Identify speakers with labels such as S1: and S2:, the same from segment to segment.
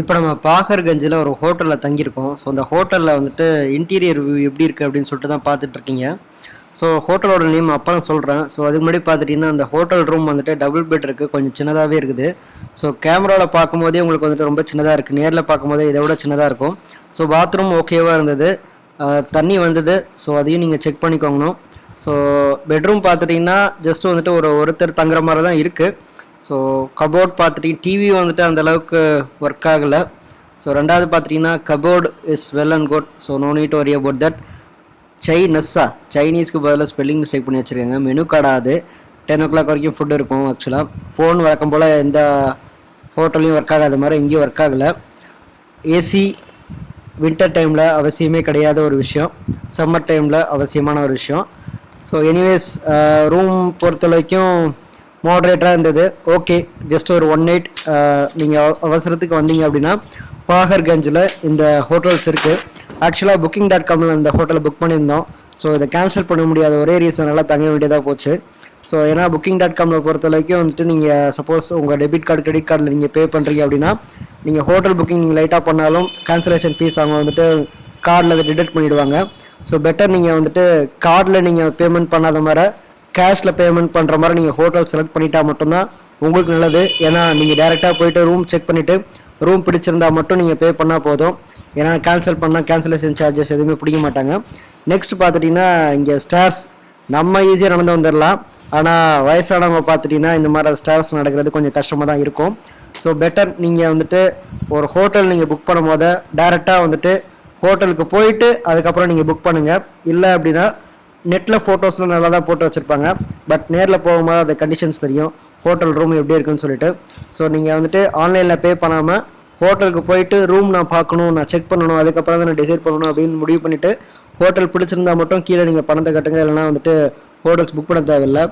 S1: இப்போ நம்ம பாகர்கஞ்சில் ஒரு ஹோட்டலில் தங்கியிருக்கோம் ஸோ அந்த ஹோட்டலில் வந்துட்டு இன்டீரியர் வியூ எப்படி இருக்குது அப்படின்னு சொல்லிட்டு தான் பார்த்துட்ருக்கீங்க ஸோ ஹோட்டலோட நேம் அப்புறம் சொல்கிறேன் ஸோ அதுக்கு முன்னாடி பார்த்துட்டிங்கன்னா அந்த ஹோட்டல் ரூம் வந்துட்டு டபுள் பெட் இருக்குது கொஞ்சம் சின்னதாகவே இருக்குது ஸோ கேமராவில் பார்க்கும்போதே உங்களுக்கு வந்துட்டு ரொம்ப சின்னதாக இருக்குது நேரில் பார்க்கும்போதே இதை விட சின்னதாக இருக்கும் ஸோ பாத்ரூம் ஓகேவாக இருந்தது தண்ணி வந்தது ஸோ அதையும் நீங்கள் செக் பண்ணிக்கோங்கணும் ஸோ பெட்ரூம் பார்த்துட்டிங்கன்னா ஜஸ்ட் வந்துட்டு ஒரு ஒருத்தர் தங்குற மாதிரி தான் இருக்குது ஸோ கபோர்ட் பார்த்துட்டிங்க டிவி வந்துட்டு அளவுக்கு ஒர்க் ஆகலை ஸோ ரெண்டாவது பார்த்துட்டிங்கன்னா cupboard is well and good so no need worry about that சைனஸ்ஸா சைனீஸ்க்கு பதிலாக ஸ்பெல்லிங் மிஸ்டேக் பண்ணி வச்சுருக்காங்க மெனு கார்டாது டென் ஓ கிளாக் வரைக்கும் ஃபுட் இருக்கும் ஆக்சுவலாக ஃபோன் வழக்கம் போல் எந்த ஹோட்டல்லையும் ஒர்க் ஆகாத மாதிரி எங்கேயும் ஒர்க் ஆகலை ஏசி வின்டர் டைமில் அவசியமே கிடையாத ஒரு விஷயம் சம்மர் டைமில் அவசியமான ஒரு விஷயம் ஸோ எனிவேஸ் ரூம் பொறுத்த வரைக்கும் மாடரேட்டாக இருந்தது ஓகே ஜஸ்ட் ஒரு ஒன் நைட் நீங்கள் அவசரத்துக்கு வந்தீங்க அப்படின்னா பாகர்கஞ்சில் இந்த ஹோட்டல்ஸ் இருக்குது ஆக்சுவலாக புக்கிங் டாட் காமில் இந்த ஹோட்டலை புக் பண்ணியிருந்தோம் ஸோ இதை கேன்சல் பண்ண முடியாத ஒரே ரீசனால் தங்க வேண்டியதாக போச்சு ஸோ ஏன்னா புக்கிங் டாட் காமில் பொறுத்த வரைக்கும் வந்துட்டு நீங்கள் சப்போஸ் உங்கள் டெபிட் கார்டு கிரெடிட் கார்டில் நீங்கள் பே பண்ணுறீங்க அப்படின்னா நீங்கள் ஹோட்டல் புக்கிங் லைட்டாக பண்ணாலும் கேன்சலேஷன் ஃபீஸ் அவங்க வந்துட்டு கார்டில் அதை டிடெக்ட் பண்ணிவிடுவாங்க ஸோ பெட்டர் நீங்கள் வந்துட்டு கார்டில் நீங்கள் பேமெண்ட் பண்ணாத மாதிரி கேஷில் பேமெண்ட் பண்ணுற மாதிரி நீங்கள் ஹோட்டல் செலக்ட் பண்ணிட்டா மட்டும்தான் உங்களுக்கு நல்லது ஏன்னா நீங்கள் டேரெக்டாக போயிட்டு ரூம் செக் பண்ணிவிட்டு ரூம் பிடிச்சிருந்தா மட்டும் நீங்கள் பே பண்ணால் போதும் ஏன்னா கேன்சல் பண்ணால் கேன்சலேஷன் சார்ஜஸ் எதுவுமே பிடிக்க மாட்டாங்க நெக்ஸ்ட் பார்த்துட்டிங்கன்னா இங்கே ஸ்டார்ஸ் நம்ம ஈஸியாக நடந்து வந்துடலாம் ஆனால் வயசானவங்க பார்த்துட்டிங்கன்னா இந்த மாதிரி ஸ்டார்ஸ் நடக்கிறது கொஞ்சம் கஷ்டமாக தான் இருக்கும் ஸோ பெட்டர் நீங்கள் வந்துட்டு ஒரு ஹோட்டல் நீங்கள் புக் பண்ணும் போது டேரெக்டாக வந்துட்டு ஹோட்டலுக்கு போயிட்டு அதுக்கப்புறம் நீங்கள் புக் பண்ணுங்கள் இல்லை அப்படின்னா நெட்டில் ஃபோட்டோஸ்லாம் நல்லா தான் போட்டு வச்சுருப்பாங்க பட் நேரில் போகும்போது அந்த கண்டிஷன்ஸ் தெரியும் ஹோட்டல் ரூம் எப்படி இருக்குன்னு சொல்லிட்டு ஸோ நீங்கள் வந்துட்டு ஆன்லைனில் பே பண்ணாமல் ஹோட்டலுக்கு போயிட்டு ரூம் நான் பார்க்கணும் நான் செக் பண்ணணும் அதுக்கப்புறம் தான் நான் டிசைட் பண்ணணும் அப்படின்னு முடிவு பண்ணிவிட்டு ஹோட்டல் பிடிச்சிருந்தா மட்டும் கீழே நீங்கள் பணத்தை கட்டுங்க இல்லைனா வந்துட்டு ஹோட்டல்ஸ் புக் பண்ண தேவையில்லை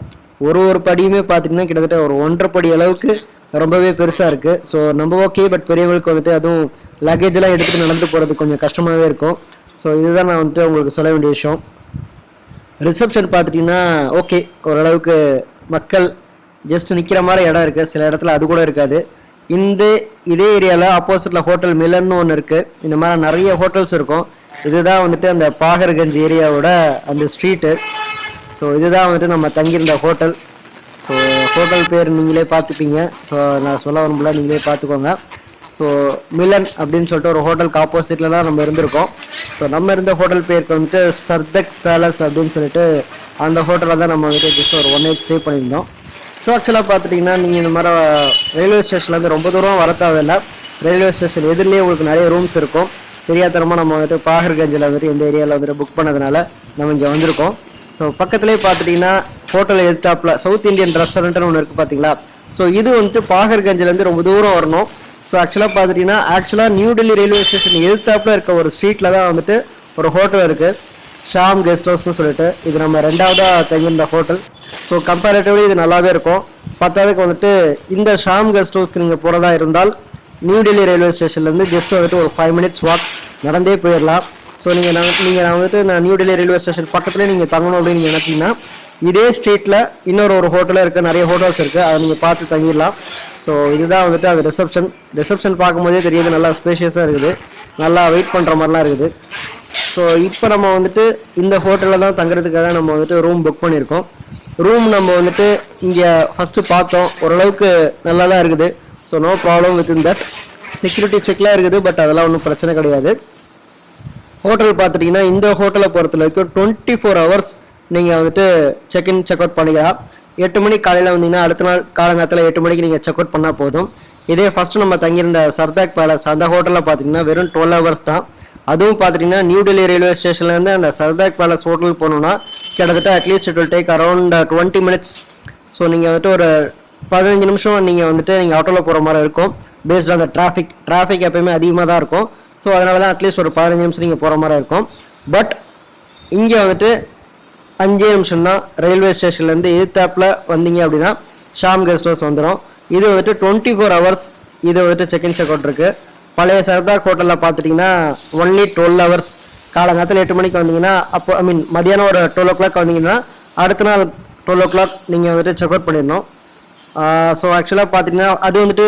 S1: ஒரு ஒரு படியுமே பார்த்தீங்கன்னா கிட்டத்தட்ட ஒரு ஒன்றரை படி அளவுக்கு ரொம்பவே பெருசாக இருக்குது ஸோ நம்ம ஓகே பட் பெரியவங்களுக்கு வந்துட்டு அதுவும் லக்கேஜெலாம் எடுத்துகிட்டு நடந்து போகிறது கொஞ்சம் கஷ்டமாகவே இருக்கும் ஸோ இதுதான் நான் வந்துட்டு உங்களுக்கு சொல்ல வேண்டிய விஷயம் ரிசப்ஷன் பார்த்துட்டிங்கன்னா ஓகே ஓரளவுக்கு மக்கள் ஜஸ்ட் நிற்கிற மாதிரி இடம் இருக்குது சில இடத்துல அது கூட இருக்காது இந்த இதே ஏரியாவில் ஆப்போசிட்டில் ஹோட்டல் மிலன்னு ஒன்று இருக்குது இந்த மாதிரி நிறைய ஹோட்டல்ஸ் இருக்கும் இதுதான் வந்துட்டு அந்த பாகர்கஞ்ச் ஏரியாவோட அந்த ஸ்ட்ரீட்டு ஸோ இதுதான் வந்துட்டு நம்ம தங்கியிருந்த ஹோட்டல் ஸோ ஹோட்டல் பேர் நீங்களே பார்த்துப்பீங்க ஸோ நான் சொல்ல வரும்போல நீங்களே பார்த்துக்கோங்க ஸோ மிலன் அப்படின்னு சொல்லிட்டு ஒரு ஹோட்டலுக்கு ஆப்போசிட்டில் தான் நம்ம இருந்திருக்கோம் ஸோ நம்ம இருந்த ஹோட்டல் பேருக்கு வந்துட்டு சர்தக் பேலஸ் அப்படின்னு சொல்லிட்டு அந்த ஹோட்டலில் தான் நம்ம வந்துட்டு ஜஸ்ட் ஒரு ஒன் ஏக் ஸ்டே பண்ணியிருந்தோம் ஸோ ஆக்சுவலாக பார்த்துட்டிங்கன்னா நீங்கள் இந்த மாதிரி ரயில்வே uh, ஸ்டேஷன்லேருந்து ரொம்ப தூரம் வர தேவையில்லை ரயில்வே ஸ்டேஷன் எதிரிலேயே உங்களுக்கு நிறைய ரூம்ஸ் இருக்கும் தெரியாதனமாக நம்ம வந்துட்டு பாகர்கஞ்சில் வந்துட்டு இந்த ஏரியாவில் வந்துட்டு புக் பண்ணதுனால நம்ம இங்கே வந்திருக்கோம் ஸோ பக்கத்துலேயே பார்த்துட்டிங்கன்னா ஹோட்டல் எடுத்தாப்பில் சவுத் இந்தியன் ரெஸ்டாரண்ட்டுன்னு ஒன்று இருக்குது பார்த்தீங்களா ஸோ இது வந்துட்டு பாகர்கஞ்சிலேருந்து ரொம்ப தூரம் வரணும் ஸோ ஆக்சுவலாக பார்த்துட்டிங்கன்னா ஆக்சுவலாக நியூ டெல்லி ரயில்வே ஸ்டேஷன் எழுத்தாப்பில் இருக்க ஒரு ஸ்ட்ரீட்டில் தான் வந்துட்டு ஒரு ஹோட்டல் இருக்குது ஷாம் கெஸ்ட் ஹவுஸ்னு சொல்லிட்டு இது நம்ம ரெண்டாவதாக தங்கியிருந்த ஹோட்டல் ஸோ கம்பேரிட்டிவ்லி இது நல்லாவே இருக்கும் பத்தாவதுக்கு வந்துட்டு இந்த ஷாம் கெஸ்ட் ஹவுஸ்க்கு நீங்கள் போகிறதா இருந்தால் நியூ டெல்லி ரயில்வே ஸ்டேஷன்லேருந்து ஜஸ்ட் வந்துட்டு ஒரு ஃபைவ் மினிட்ஸ் வாக் நடந்தே போயிடலாம் ஸோ நீங்கள் நான் நீங்கள் நான் வந்துட்டு நான் நியூ டெல்லி ரயில்வே ஸ்டேஷன் பக்கத்துலேயே நீங்கள் தங்கணும் அப்படின்னு நீங்கள் நினச்சிங்கன்னா இதே ஸ்ட்ரீட்டில் இன்னொரு ஒரு ஹோட்டலாக இருக்குது நிறைய ஹோட்டல்ஸ் இருக்குது அதை நீங்கள் பார்த்து தங்கிடலாம் ஸோ இதுதான் வந்துட்டு அது ரிசப்ஷன் ரிசப்ஷன் பார்க்கும்போதே தெரியுது நல்லா ஸ்பேஷியஸாக இருக்குது நல்லா வெயிட் பண்ணுற மாதிரிலாம் இருக்குது ஸோ இப்போ நம்ம வந்துட்டு இந்த ஹோட்டலில் தான் தங்குறதுக்காக நம்ம வந்துட்டு ரூம் புக் பண்ணியிருக்கோம் ரூம் நம்ம வந்துட்டு இங்கே ஃபஸ்ட்டு பார்த்தோம் ஓரளவுக்கு நல்லா தான் இருக்குது so no problem with in that security செக்லாம் இருக்குது பட் அதெல்லாம் ஒன்றும் பிரச்சனை கிடையாது ஹோட்டல் பார்த்துட்டிங்கன்னா இந்த ஹோட்டலை பொறுத்த வரைக்கும் டுவெண்ட்டி ஃபோர் ஹவர்ஸ் நீங்கள் வந்துட்டு இன் செக் அவுட் பண்ணிக்கலாம் எட்டு மணி காலையில் வந்தீங்கன்னா அடுத்த நாள் காலங்காலத்தில் நேரத்தில் எட்டு மணிக்கு நீங்கள் செக் அவுட் பண்ணால் போதும் இதே ஃபஸ்ட்டு நம்ம தங்கியிருந்த சர்தாக் பேலஸ் அந்த ஹோட்டலில் பார்த்தீங்கன்னா வெறும் டுவெல் ஹவர்ஸ் தான் அதுவும் பார்த்தீங்கன்னா நியூ டெல்லி ரயில்வே ஸ்டேஷன்லேருந்து அந்த சர்தாக் பேலஸ் ஹோட்டலுக்கு போகணுன்னா கிட்டத்தட்ட at least it will take around twenty minutes so நீங்கள் வந்துட்டு ஒரு பதினஞ்சு நிமிஷம் நீங்கள் வந்துட்டு நீங்கள் ஆட்டோவில் போகிற மாதிரி இருக்கும் based on the traffic traffic எப்பயுமே அதிகமாக தான் இருக்கும் ஸோ அதனால தான் அட்லீஸ்ட் ஒரு பதினஞ்சு நிமிஷம் நீங்கள் போகிற மாதிரி இருக்கும் பட் இங்கே வந்துட்டு அஞ்சே நிமிஷம் தான் ரயில்வே ஸ்டேஷன்லேருந்து தேப்பில் வந்தீங்க அப்படின்னா ஷாம் கெஸ்ட் ஹவுஸ் வந்துடும் இது வந்துட்டு டுவெண்ட்டி ஃபோர் ஹவர்ஸ் இது வந்துட்டு செகண்ட் செக் அவுட் இருக்குது பழைய சர்தார் ஹோட்டலில் பார்த்துட்டிங்கன்னா ஒன்லி டுவெல் ஹவர்ஸ் காலங்காலத்தில் எட்டு மணிக்கு வந்தீங்கன்னா அப்போ ஐ மீன் மதியானம் ஒரு டுவெல் ஓ கிளாக் வந்தீங்கன்னா அடுத்த நாள் டுவெல் ஓ கிளாக் நீங்கள் வந்துட்டு செக் அவுட் பண்ணிடணும் ஸோ ஆக்சுவலாக பார்த்தீங்கன்னா அது வந்துட்டு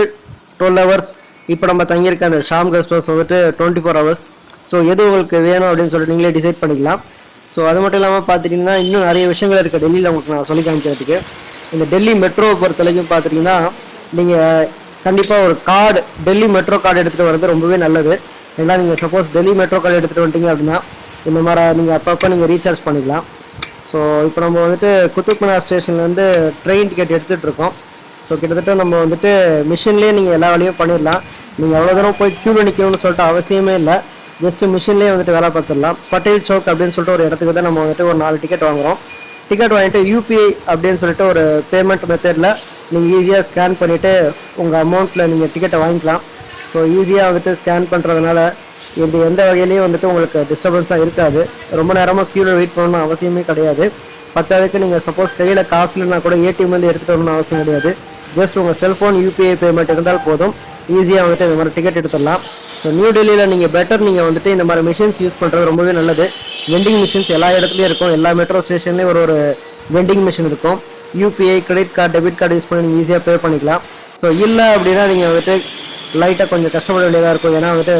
S1: டுவெல் ஹவர்ஸ் இப்போ நம்ம தங்கியிருக்க அந்த ஷாம் கெஸ்ட் ஹவுஸ் வந்துட்டு டுவெண்ட்டி ஃபோர் ஹவர்ஸ் ஸோ எது உங்களுக்கு வேணும் அப்படின்னு சொல்லிட்டு நீங்களே டிசைட் பண்ணிக்கலாம் ஸோ அது மட்டும் இல்லாமல் பார்த்துட்டிங்கன்னா இன்னும் நிறைய விஷயங்கள் இருக்குது டெல்லியில் உங்களுக்கு நான் சொல்லி காமிக்கிறதுக்கு இந்த டெல்லி மெட்ரோ பொறுத்த வரைக்கும் பார்த்துட்டிங்கன்னா நீங்கள் கண்டிப்பாக ஒரு கார்டு டெல்லி மெட்ரோ கார்டு எடுத்துகிட்டு வர்றது ரொம்பவே நல்லது ஏன்னா நீங்கள் சப்போஸ் டெல்லி மெட்ரோ கார்டு எடுத்துகிட்டு வந்துட்டீங்க அப்படின்னா இந்த மாதிரி நீங்கள் அப்பப்போ நீங்கள் ரீசார்ஜ் பண்ணிக்கலாம் ஸோ இப்போ நம்ம வந்துட்டு குத்துப் மினார் ஸ்டேஷன்லேருந்து ட்ரெயின் டிக்கெட் எடுத்துகிட்டு இருக்கோம் ஸோ கிட்டத்தட்ட நம்ம வந்துட்டு மிஷின்லேயே நீங்கள் எல்லா வேலையும் பண்ணிடலாம் நீங்கள் அவ்வளோ தூரம் போய் க்யூ நிற்கணும்னு சொல்லிட்டு அவசியமே இல்லை ஜஸ்ட்டு மிஷின்லேயே வந்துட்டு வேலை பார்த்துடலாம் பட்டேல் சௌக் அப்படின்னு சொல்லிட்டு ஒரு இடத்துக்கு தான் நம்ம வந்துட்டு ஒரு நாலு டிக்கெட் வாங்குகிறோம் டிக்கெட் வாங்கிட்டு யூபிஐ அப்படின்னு சொல்லிட்டு ஒரு பேமெண்ட் மெத்தடில் நீங்கள் ஈஸியாக ஸ்கேன் பண்ணிவிட்டு உங்கள் அமௌண்ட்டில் நீங்கள் டிக்கெட்டை வாங்கிக்கலாம் ஸோ ஈஸியாக வந்துட்டு ஸ்கேன் பண்ணுறதுனால இது எந்த வகையிலையும் வந்துட்டு உங்களுக்கு டிஸ்டர்பன்ஸாக இருக்காது ரொம்ப நேரமாக க்யூவில் வெயிட் பண்ணணும் அவசியமே கிடையாது பத்தாவதுக்கு நீங்கள் சப்போஸ் கையில் காசு இல்லைனா கூட ஏடிஎம் வந்து எடுத்துகிட்டு வரணும்னு அவசியம் கிடையாது ஜஸ்ட் உங்கள் செல்ஃபோன் யூபிஐ பேமெண்ட் இருந்தால் போதும் ஈஸியாக வந்துட்டு இந்த மாதிரி டிக்கெட் எடுத்துடலாம் ஸோ நியூ டெல்லியில் நீங்கள் பெட்டர் நீங்கள் வந்துட்டு இந்த மாதிரி மிஷின்ஸ் யூஸ் பண்ணுறது ரொம்பவே நல்லது வெண்டிங் மிஷின்ஸ் எல்லா இடத்துலையும் இருக்கும் எல்லா மெட்ரோ ஸ்டேஷன்லேயும் ஒரு ஒரு வெண்டிங் மிஷின் இருக்கும் UPI credit card debit card use பண்ணி நீங்கள் ஈஸியாக பே பண்ணிக்கலாம் ஸோ இல்லை அப்படின்னா நீங்கள் வந்துட்டு லைட்டாக கொஞ்சம் கஷ்டப்பட வேண்டியதாக இருக்கும் ஏன்னா வந்துட்டு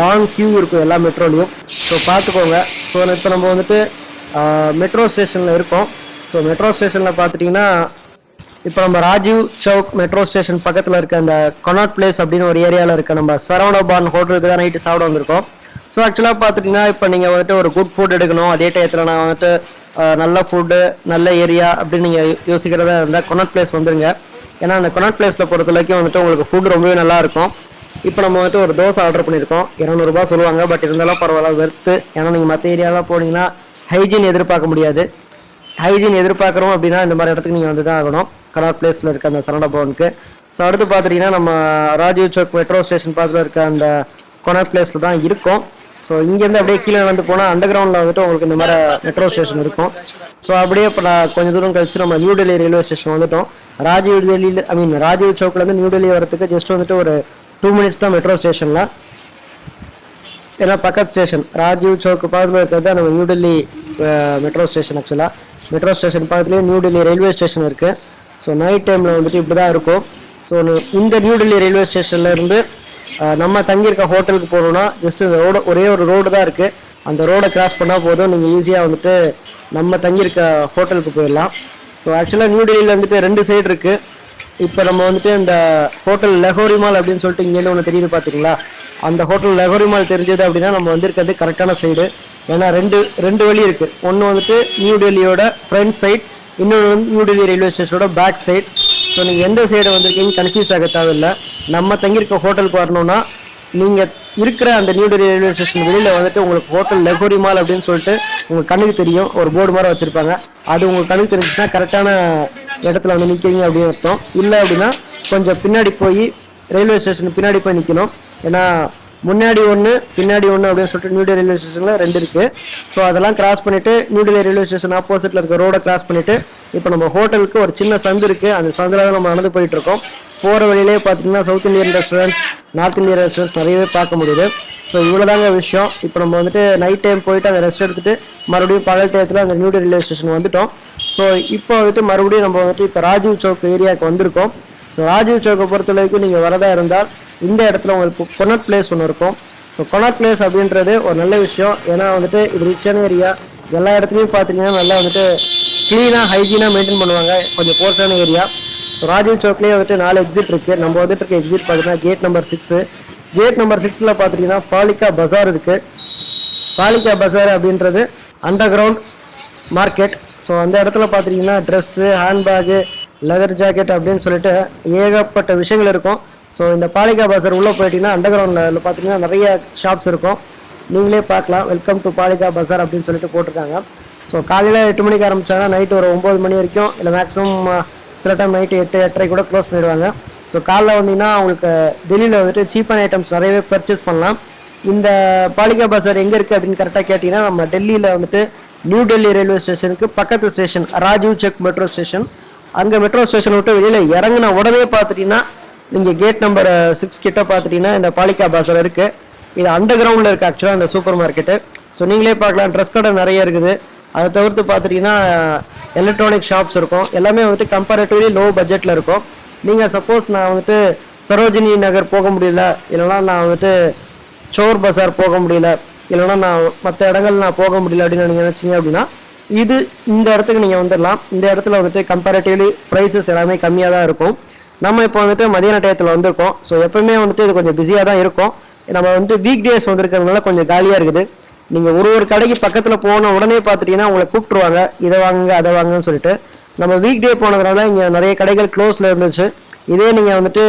S1: லாங் க்யூ இருக்கும் எல்லா மெட்ரோலையும் ஸோ பார்த்துக்கோங்க ஸோ இப்போ நம்ம வந்துட்டு மெட்ரோ ஸ்டேஷனில் இருக்கோம் ஸோ மெட்ரோ ஸ்டேஷனில் பார்த்துட்டிங்கன்னா இப்போ நம்ம ராஜீவ் சவுக் மெட்ரோ ஸ்டேஷன் பக்கத்தில் இருக்க அந்த கொனாட் பிளேஸ் அப்படின்னு ஒரு ஏரியாவில் இருக்க நம்ம பான் ஹோட்டலுக்கு தான் நைட்டு சாப்பிட வந்திருக்கோம் ஸோ ஆக்சுவலாக பார்த்துட்டிங்கன்னா இப்போ நீங்கள் வந்துட்டு ஒரு குட் ஃபுட் எடுக்கணும் அதே டயத்தில் நான் வந்துட்டு நல்ல ஃபுட்டு நல்ல ஏரியா அப்படின்னு நீங்கள் யோசிக்கிறதா இருந்தால் கொனாட் பிளேஸ் வந்துருங்க ஏன்னா அந்த கொனாட் பிளேஸில் பொறுத்த வரைக்கும் வந்துட்டு உங்களுக்கு ஃபுட் ரொம்பவே நல்லாயிருக்கும் இப்போ நம்ம வந்துட்டு ஒரு தோசை ஆர்டர் பண்ணியிருக்கோம் இரநூறுபா சொல்லுவாங்க பட் இருந்தாலும் பரவாயில்ல வெறுத்து ஏன்னா நீங்கள் மற்ற ஏரியாலாம் போனீங்கன்னா ஹைஜீன் எதிர்பார்க்க முடியாது ஹைஜீன் எதிர்பார்க்குறோம் அப்படின்னா இந்த மாதிரி இடத்துக்கு நீங்கள் வந்து தான் ஆகணும் கனாட் பிளேஸில் இருக்க அந்த சரண பவனுக்கு ஸோ அடுத்து பார்த்துட்டிங்கன்னா நம்ம ராஜீவ் சௌக் மெட்ரோ ஸ்டேஷன் பக்கத்தில் இருக்க அந்த கொனாட் பிளேஸில் தான் இருக்கும் ஸோ இங்கேருந்து அப்படியே கீழே நடந்து போனால் அண்டர் கிரவுண்டில் வந்துட்டு உங்களுக்கு இந்த மாதிரி மெட்ரோ ஸ்டேஷன் இருக்கும் ஸோ அப்படியே இப்போ நான் கொஞ்சம் தூரம் கழிச்சு நம்ம நியூ டெல்லி ரயில்வே ஸ்டேஷன் வந்துட்டோம் ராஜீவ் டெல்லியில் ஐ மீன் ராஜீவ் சௌக்லேருந்து நியூ டெல்லி வரத்துக்கு ஜஸ்ட் வந்துட்டு ஒரு டூ மினிட்ஸ் தான் மெட்ரோ ஸ்டேஷனில் ஏன்னா பக்கத்து ஸ்டேஷன் ராஜீவ் சௌக்கு பக்கத்தில் இருக்கிறது நம்ம நியூ டெல்லி மெட்ரோ ஸ்டேஷன் ஆக்சுவலாக மெட்ரோ ஸ்டேஷன் பக்கத்துலேயே நியூ டெல்லி ரயில்வே ஸ்டேஷன் இருக்குது ஸோ நைட் டைமில் வந்துட்டு இப்படி தான் இருக்கும் ஸோ இந்த நியூ டெல்லி ரயில்வே ஸ்டேஷன்லேருந்து நம்ம தங்கியிருக்க ஹோட்டலுக்கு போகணுன்னா ஜஸ்ட் இந்த ரோடு ஒரே ஒரு ரோடு தான் இருக்குது அந்த ரோடை கிராஸ் பண்ணால் போதும் நீங்கள் ஈஸியாக வந்துட்டு நம்ம தங்கியிருக்க ஹோட்டலுக்கு போயிடலாம் ஸோ ஆக்சுவலாக நியூ டெல்லியில் வந்துட்டு ரெண்டு சைடு இருக்குது இப்போ நம்ம வந்துட்டு இந்த ஹோட்டல் லெஹோரி மால் அப்படின்னு சொல்லிட்டு இங்கேருந்து ஒன்று தெரியுது பார்த்தீங்களா அந்த ஹோட்டல் லெஹோரி மால் தெரிஞ்சது அப்படின்னா நம்ம வந்திருக்கிறது கரெக்டான சைடு ஏன்னா ரெண்டு ரெண்டு வழி இருக்குது ஒன்று வந்துட்டு நியூ டெல்லியோட ஃப்ரண்ட் சைட் இன்னும் நியூடெல்லி ரயில்வே ஸ்டேஷனோட பேக் சைட் ஸோ நீங்கள் எந்த சைடு வந்திருக்கீங்கன்னு கன்ஃபியூஸ் ஆக தேவையில்லை நம்ம தங்கியிருக்க ஹோட்டலுக்கு வரணும்னா நீங்கள் இருக்கிற அந்த நியூ ரயில்வே ஸ்டேஷன் வெளியில் வந்துட்டு உங்களுக்கு ஹோட்டல் லெகோரி மால் அப்படின்னு சொல்லிட்டு உங்கள் கண்ணுக்கு தெரியும் ஒரு போர்டு மாதிரி வச்சுருப்பாங்க அது உங்கள் கண்ணுக்கு தெரிஞ்சுன்னா கரெக்டான இடத்துல வந்து நிற்கிறீங்க அப்படின்னு அர்த்தம் இல்லை அப்படின்னா கொஞ்சம் பின்னாடி போய் ரயில்வே ஸ்டேஷனுக்கு பின்னாடி போய் நிற்கணும் ஏன்னா முன்னாடி ஒன்று பின்னாடி ஒன்று அப்படின்னு சொல்லிட்டு நியூ டெல்லி ரயில்வே ஸ்டேஷனில் ரெண்டு இருக்குது ஸோ அதெல்லாம் கிராஸ் பண்ணிவிட்டு நியூ டெல்லி ரயில்வே ஸ்டேஷன் ஆப்போசிட்டில் இருக்க ரோடை கிராஸ் பண்ணிவிட்டு இப்போ நம்ம ஹோட்டலுக்கு ஒரு சின்ன சந்து இருக்குது அந்த சந்தில் தான் நம்ம நடந்து போயிட்டுருக்கோம் போகிற வழியிலே பார்த்தீங்கன்னா south Indian restaurants north Indian restaurants நிறையவே பார்க்க முடியுது ஸோ இவ்வளோ தாங்க விஷயம் இப்போ நம்ம வந்துட்டு நைட் டைம் போயிட்டு அந்த ரெஸ்ட் எடுத்துகிட்டு மறுபடியும் பகல் டயத்தில் அந்த நியூ ரயில்வே ஸ்டேஷன் வந்துவிட்டோம் ஸோ இப்போ வந்துட்டு மறுபடியும் நம்ம வந்துட்டு இப்போ ராஜீவ் சவுக் ஏரியாவுக்கு வந்திருக்கோம் ஸோ ராஜீவ் சௌக்கை பொறுத்த வரைக்கும் நீங்கள் வரதா இருந்தால் இந்த இடத்துல உங்களுக்கு கொனட் பிளேஸ் ஒன்று இருக்கும் ஸோ கொனட் பிளேஸ் அப்படின்றது ஒரு நல்ல விஷயம் ஏன்னா வந்துட்டு இது ரிச்சான ஏரியா எல்லா இடத்துலையும் பார்த்தீங்கன்னா நல்லா வந்துட்டு க்ளீனாக ஹைஜீனாக மெயின்டைன் பண்ணுவாங்க கொஞ்சம் போர்ஸான ஏரியா ஸோ ராஜீவ் சௌக்லேயே வந்துட்டு நாலு எக்ஸிட் இருக்குது நம்ம வந்துட்டு இருக்க எக்ஸிட் பார்த்தீங்கன்னா gate number six gate number சிக்ஸில் பார்த்தீங்கன்னா பாலிகா பஜார் இருக்குது பாலிகா பஜார் அப்படின்றது அண்டர் கிரவுண்ட் மார்க்கெட் ஸோ அந்த இடத்துல பார்த்தீங்கன்னா ட்ரெஸ்ஸு ஹேண்ட்பேகு லெதர் ஜாக்கெட் அப்படின்னு சொல்லிட்டு ஏகப்பட்ட விஷயங்கள் இருக்கும் ஸோ இந்த பாலிகா பசார் உள்ளே போயிட்டீங்கன்னா அண்டர் கிரவுண்டில் பார்த்தீங்கன்னா நிறைய ஷாப்ஸ் இருக்கும் நீங்களே பார்க்கலாம் வெல்கம் டு பாலிகா பசார் அப்படின்னு சொல்லிட்டு போட்டிருக்காங்க ஸோ காலையில் எட்டு மணிக்கு ஆரம்பித்தாங்கன்னா நைட்டு ஒரு ஒம்பது மணி வரைக்கும் இல்லை மேக்ஸிமம் சில டைம் நைட்டு எட்டு எட்டரை கூட க்ளோஸ் பண்ணிடுவாங்க ஸோ காலைல வந்தீங்கன்னா உங்களுக்கு டெல்லியில் வந்துட்டு சீப்பான ஐட்டம்ஸ் நிறையவே பர்ச்சேஸ் பண்ணலாம் இந்த பாலிகா பசார் எங்கே இருக்குது அப்படின்னு கரெக்டாக கேட்டிங்கன்னா நம்ம டெல்லியில் வந்துட்டு நியூ டெல்லி ரயில்வே ஸ்டேஷனுக்கு பக்கத்து station Rajiv Chowk metro station அங்கே மெட்ரோ ஸ்டேஷன் விட்டு வெளியில் இறங்கின உடனே பார்த்துட்டிங்கன்னா நீங்கள் கேட் நம்பர் சிக்ஸ் கிட்ட பார்த்துட்டிங்கன்னா இந்த பாலிகா பாசர் இருக்குது இது அண்டர் கிரவுண்டில் இருக்குது ஆக்சுவலாக இந்த சூப்பர் மார்க்கெட்டு ஸோ நீங்களே பார்க்கலாம் ட்ரெஸ் கடை நிறைய இருக்குது அதை தவிர்த்து பார்த்துட்டிங்கன்னா எலக்ட்ரானிக் ஷாப்ஸ் இருக்கும் எல்லாமே வந்துட்டு கம்பேரட்டிவ்லி லோ பட்ஜெட்டில் இருக்கும் நீங்கள் சப்போஸ் நான் வந்துட்டு சரோஜினி நகர் போக முடியல இல்லைனா நான் வந்துட்டு சோர் பசார் போக முடியல இல்லைனா நான் மற்ற இடங்கள் நான் போக முடியல அப்படின்னு நீங்கள் நினச்சிங்க அப்படின்னா இது இந்த இடத்துக்கு நீங்கள் வந்துடலாம் இந்த இடத்துல வந்துட்டு கம்பேரிட்டிவ்லி ப்ரைஸஸ் எல்லாமே கம்மியாக தான் இருக்கும் நம்ம இப்போ வந்துட்டு மதியான டயத்தில் வந்திருக்கோம் ஸோ எப்பவுமே வந்துட்டு இது கொஞ்சம் பிஸியாக தான் இருக்கும் நம்ம வந்துட்டு வீக் டேஸ் வந்துருக்கிறதுனால கொஞ்சம் காலியாக இருக்குது நீங்கள் ஒரு ஒரு கடைக்கு பக்கத்தில் போன உடனே பார்த்துட்டிங்கன்னா உங்களை கூப்பிட்ருவாங்க இதை வாங்குங்க அதை வாங்குன்னு சொல்லிட்டு நம்ம வீக் டே போனதுனால இங்கே நிறைய கடைகள் க்ளோஸில் இருந்துச்சு இதே நீங்கள் வந்துட்டு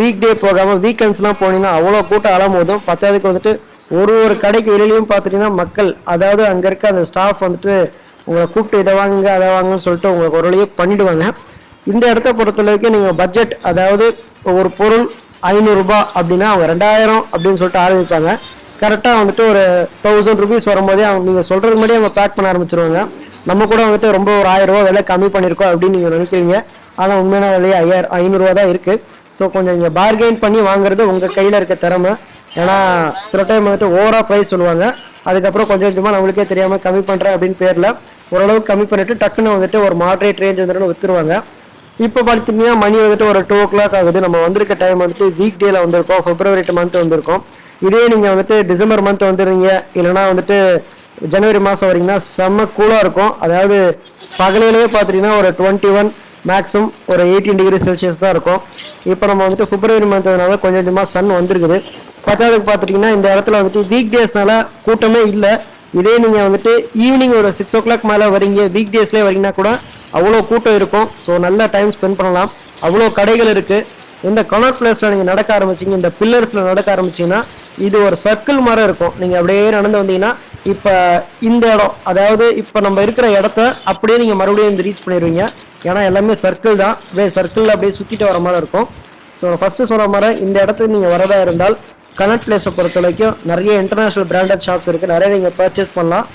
S1: வீக் டே போகாமல் வீக்கெண்ட்ஸ்லாம் போனீங்கன்னா அவ்வளோ கூட்டம் போதும் பத்தாவதுக்கு வந்துட்டு ஒரு ஒரு கடைக்கு வெளியிலையும் பார்த்துட்டிங்கன்னா மக்கள் அதாவது அங்கே இருக்க அந்த ஸ்டாஃப் வந்துட்டு உங்களை கூப்பிட்டு இதை வாங்குங்க அதை வாங்குன்னு சொல்லிட்டு உங்களுக்கு ஒரு வழியே பண்ணிவிடுவாங்க இந்த இடத்த பொறுத்த வரைக்கும் நீங்கள் பட்ஜெட் அதாவது ஒரு பொருள் ஐநூறுரூபா அப்படின்னா அவங்க ரெண்டாயிரம் அப்படின்னு சொல்லிட்டு ஆரம்பிப்பாங்க கரெக்டாக வந்துட்டு ஒரு தௌசண்ட் ருபீஸ் வரும்போதே அவங்க நீங்கள் சொல்கிறது மாதிரி அவங்க பேக் பண்ண ஆரம்பிச்சிருவாங்க நம்ம கூட வந்துட்டு ரொம்ப ஒரு ஆயிரரூபா விலை கம்மி பண்ணியிருக்கோம் அப்படின்னு நீங்கள் நினைக்கிறீங்க ஆனால் உண்மையான விலையை ஐயாயிரம் ஐநூறுரூவா தான் இருக்குது ஸோ கொஞ்சம் நீங்கள் பார்கெயின் பண்ணி வாங்குறது உங்கள் கையில் இருக்க திறமை ஏன்னா சில டைம் வந்துட்டு ஓவராக ப்ரைஸ் சொல்லுவாங்க அதுக்கப்புறம் கொஞ்சம் கொஞ்சமாக நம்மளுக்கே தெரியாமல் கம்மி பண்ணுறேன் அப்படின்னு பேரில் ஓரளவுக்கு கம்மி பண்ணிவிட்டு டக்குன்னு வந்துட்டு ஒரு மாட்ரேட் ரேஞ்ச் வந்துட்டு விற்றுருவாங்க இப்போ பார்த்தீங்கன்னா மணி வந்துட்டு ஒரு டூ ஓ கிளாக் ஆகுது நம்ம வந்திருக்க டைம் வந்துட்டு வீக் டேல வந்திருக்கோம் பிப்ரவரி மந்த் வந்திருக்கோம் இதே நீங்கள் வந்துட்டு டிசம்பர் மந்த் வந்துடுறீங்க இல்லைனா வந்துட்டு ஜனவரி மாதம் வரீங்கன்னா செம்ம கூலாக இருக்கும் அதாவது பகலிலேயே பார்த்தீங்கன்னா ஒரு டுவெண்ட்டி ஒன் மேக்ஸிமம் ஒரு எயிட்டீன் டிகிரி செல்சியஸ் தான் இருக்கும் இப்போ நம்ம வந்துட்டு பிப்ரவரி மந்த்னால கொஞ்சம் கொஞ்சமாக சன் வந்திருக்குது பத்தாவதுக்கு பார்த்துட்டிங்கன்னா இந்த இடத்துல வந்துட்டு வீக் டேஸ்னால கூட்டமே இல்லை இதே நீங்கள் வந்துட்டு ஈவினிங் ஒரு சிக்ஸ் ஓ கிளாக் மேலே வரீங்க வீக் டேஸ்ல வரீங்கன்னா கூட அவ்வளோ கூட்டம் இருக்கும் ஸோ நல்ல டைம் ஸ்பெண்ட் பண்ணலாம் அவ்வளோ கடைகள் இருக்குது இந்த கனாட் பிளேஸில் நீங்கள் நடக்க ஆரம்பிச்சிங்க இந்த பில்லர்ஸில் நடக்க ஆரம்பிச்சிங்கன்னா இது ஒரு சர்க்கிள் மாதிரி இருக்கும் நீங்கள் அப்படியே நடந்து வந்தீங்கன்னா இப்போ இந்த இடம் அதாவது இப்போ நம்ம இருக்கிற இடத்த அப்படியே நீங்கள் மறுபடியும் வந்து ரீச் பண்ணிடுவீங்க ஏன்னா எல்லாமே சர்க்கிள் தான் அப்படியே சர்க்கிளில் அப்படியே சுற்றிட்டு வர மாதிரி இருக்கும் ஸோ ஃபஸ்ட்டு சொன்ன மாதிரி இந்த இடத்துக்கு நீங்கள் வரதாக இருந்தால் கனெக்ட் பிளேஸை பொறுத்த வரைக்கும் நிறைய இன்டர்நேஷ்னல் பிராண்டட் ஷாப்ஸ் இருக்குது நிறைய நீங்கள் பர்ச்சேஸ் பண்ணலாம்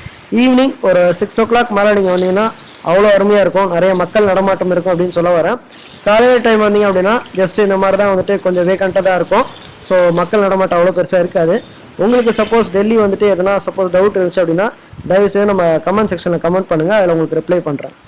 S1: ஈவினிங் ஒரு சிக்ஸ் ஓ கிளாக் மேலே நீங்கள் வந்தீங்கன்னா அவ்வளோ அருமையாக இருக்கும் நிறைய மக்கள் நடமாட்டம் இருக்கும் அப்படின்னு சொல்ல வரேன் காலையில் டைம் வந்தீங்க அப்படின்னா ஜஸ்ட் இந்த மாதிரி தான் வந்துட்டு கொஞ்சம் வேகண்ட்டாக தான் இருக்கும் ஸோ மக்கள் நடமாட்டம் அவ்வளோ பெருசாக இருக்காது உங்களுக்கு சப்போஸ் டெல்லி வந்துட்டு எதனா சப்போஸ் டவுட் இருந்துச்சு அப்படின்னா தயவுசெய்து நம்ம கமெண்ட் செக்ஷனில் கமெண்ட் பண்ணுங்கள் அதில் உங்களுக்கு ரிப்ளை பண்ணுறேன்